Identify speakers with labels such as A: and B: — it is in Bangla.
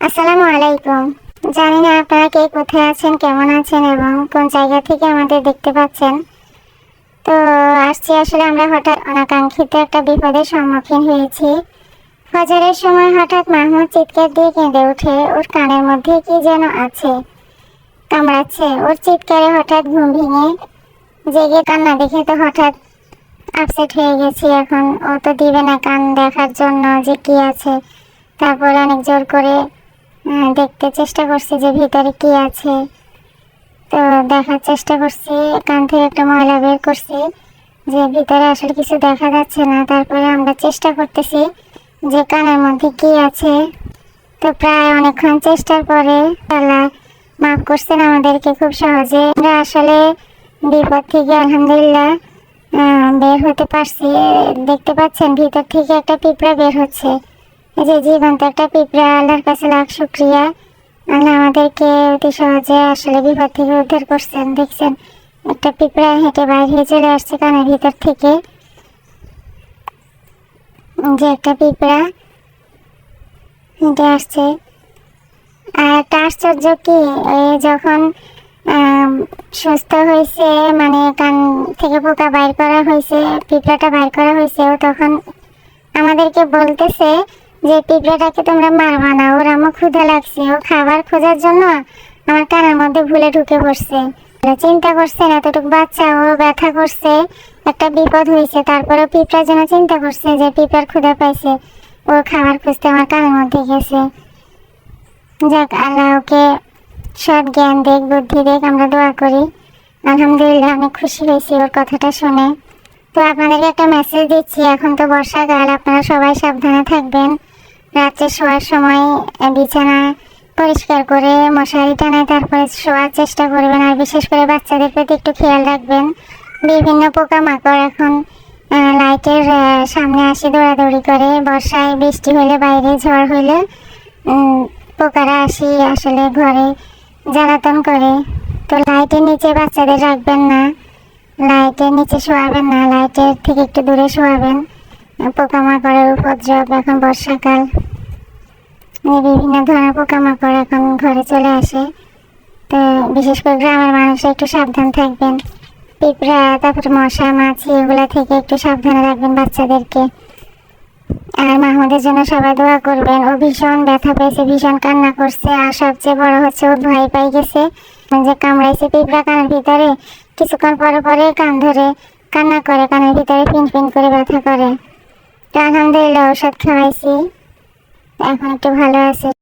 A: আসসালামু আলাইকুম। জানি না আপনারা কে, কোথায় আছেন, কেমন আছেন এবং কোন জায়গা থেকে আমাদের দেখতে পাচ্ছেন। তো আসছি আসলে আমরা হঠাৎ অনাকাঙ্ক্ষিত একটা বিপদের সম্মুখীন হয়েছি। ফজরের সময় হঠাৎ মাহমুদ চিৎকার দিয়ে কেঁদে ওঠে, ওর কানের মধ্যে কি যেন আছে। কামড়াচ্ছে, ওর চিৎকারে হঠাৎ ঘুম ভেঙে জেগে কান্না দেখে তো হঠাৎ আপসেট হয়ে গেছি এখন। ও তো দিবে না কান দেখার জন্য যে কি আছে। তারপর অনেক জোর করে দেখতে চেষ্টা করছি যে ভিতরে কি আছে। তো দেখার চেষ্টা করছি কান থেকে একটা ময়লা বের করছি, যে ভিতরে আসলে কিছু দেখা যাচ্ছে না। তারপরে আমরা চেষ্টা করতেছি যে কানের মধ্যে কি আছে। তো প্রায় অনেকক্ষণ চেষ্টার পরে আল্লাহ মাফ করছেন আমাদেরকে খুব সহজে। আমরা আসলে বিপদ থেকে আলহামদুলিল্লাহ বের হতে পারছি। দেখতে পাচ্ছেন ভিতর থেকে একটা পিঁপড়া বের হচ্ছে। যে জীবন্ত একটা পিঁপড়া, আল্লাহর কাছে লাখ শুক্রিয়া। আল্লাহ আমাদেরকে অতি সহজে আসলে বিপদ থেকে উদ্ধার করছেন, দেখছেন। একটা পিঁপড়া হেঁটে বাইরে চলে আসছে কানের ভিতর থেকে। যে একটা পিঁপড়া হেঁটে আসছে। আর একটা আশ্চর্য কি যখন সুস্থ হয়েছে মানে কান থেকে পোকা বাইর করা হয়েছে, পিঁপড়াটা বাইর করা হয়েছে তখন আমাদেরকে বলতেছে যে পিঁপড়াটাকে তোমরা মারবা না, ওর আমার ক্ষুধা লাগছে, ও খাবার খোঁজার জন্য আমার কানের মধ্যে ভুলে ঢুকে পড়ছে। চিন্তা করছে না, এতটুকু বাচ্চা, ও ব্যথা করছে, একটা বিপদ হয়েছে তারপরে পিঁপড়া যেন চিন্তা করছে যে পিঁপড়ার ক্ষুধা পাইছে, ও খাবার খুঁজতে আমার কানের মধ্যে গেছে। যাক, আল্লাহ ওকে সৎ জ্ঞান দেখ, বুদ্ধি দেখ, আমরা দোয়া করি। আলহামদুলিল্লাহ, অনেক খুশি হয়েছি ওর কথাটা শুনে। তো আপনাদেরকে একটা মেসেজ দিচ্ছি, এখন তো বর্ষাকাল, আপনারা সবাই সাবধানে থাকবেন। রাত্রে শোয়ার সময় বিছানা পরিষ্কার করে মশারি টানায় তারপরে শোয়ার চেষ্টা করবেন। আর বিশেষ করে বাচ্চাদের প্রতি একটু খেয়াল রাখবেন। বিভিন্ন পোকামাকড় এখন লাইটের সামনে আসে দৌড়াদৌড়ি করে। বর্ষায় বৃষ্টি হলে, বাইরে ঝড় হলে পোকারা আসি আসলে ঘরে জ্বালাতন করে। তো লাইটের নিচে বাচ্চাদের রাখবেন না। লাইটের নিচে শোয়াবেন না। লাইটের থেকে একটু দূরে শোয়াবেন। পোকামাকড়ের উপদ্রব এখন বর্ষাকাল। বিভিন্ন ধরনের পোকামাকড় এখন ঘরে চলে আসে। তো বিশেষ করে গ্রামের মানুষ একটু সাবধান থাকবেন। পিঁপড়া, তারপরে মশা, মাছি, এগুলা থেকে একটু সাবধানে রাখবেন বাচ্চাদেরকে। আর মাহমুদের জন্য সবাই দোয়া করবেন। ও ভীষণ ব্যথা পেয়েছে, ভীষণ কান্না করছে। আর সবচেয়ে বড় হচ্ছে, ও ভয় পাই গেছে। যে কামড়াইছে পিঁপড়া কানের ভিতরে, কিছুক্ষণ পরে পরে কান ধরে, কান্না করে, কানের ভিতরে পিন পিন করে ব্যথা করে। তো আলহামদুলিল্লাহ ওষুধ খাওয়াইছি। এখন একটু ভালো আছে।